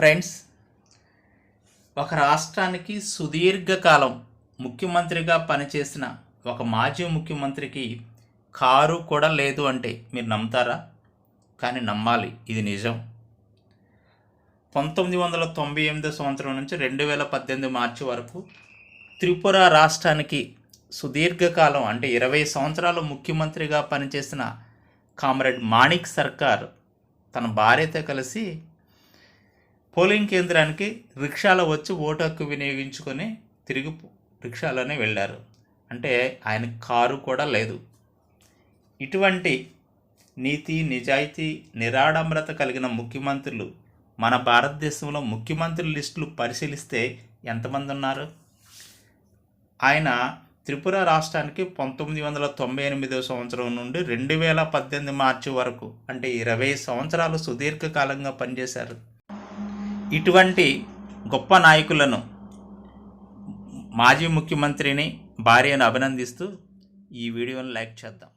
Friends ఒక రాష్ట్రానికి సుదీర్ఘకాలం ముఖ్యమంత్రిగా పనిచేసిన ఒక మాజీ ముఖ్యమంత్రికి కారు కూడా లేదు అంటే మీరు నమ్ముతారా? కానీ నమ్మాలి ఇది నిజం. పంతొమ్మిది వందల తొంభై ఎనిమిదో సంవత్సరం నుంచి రెండు వేల పద్దెనిమిది మార్చి వరకు త్రిపుర రాష్ట్రానికి సుదీర్ఘకాలం అంటే ఇరవై సంవత్సరాలు ముఖ్యమంత్రిగా పనిచేసిన కామ్రేడ్ మాణిక్ సర్కార్ తన భార్యతో కలిసి పోలింగ్ కేంద్రానికి రిక్షాలో వచ్చి ఓటు హక్కు వినియోగించుకొని తిరిగి రిక్షాలోనే వెళ్ళారు. అంటే ఆయన కారు కూడా లేదు. ఇటువంటి నీతి నిజాయితీ నిరాడంబరత కలిగిన ముఖ్యమంత్రులు మన భారతదేశంలో ముఖ్యమంత్రుల లిస్టులు పరిశీలిస్తే ఎంతమంది ఉన్నారు ఆయన త్రిపుర రాష్ట్రానికి పంతొమ్మిది వందల తొంభై ఎనిమిదో సంవత్సరం నుండి రెండు వేల పద్దెనిమిది మార్చి వరకు అంటే ఇరవై సంవత్సరాలు సుదీర్ఘకాలంగా పనిచేశారు. ఇటువంటి గొప్ప నాయకులను మాజీ ముఖ్యమంత్రిని భార్యను అభినందిస్తూ ఈ వీడియోను లైక్ చేద్దాం.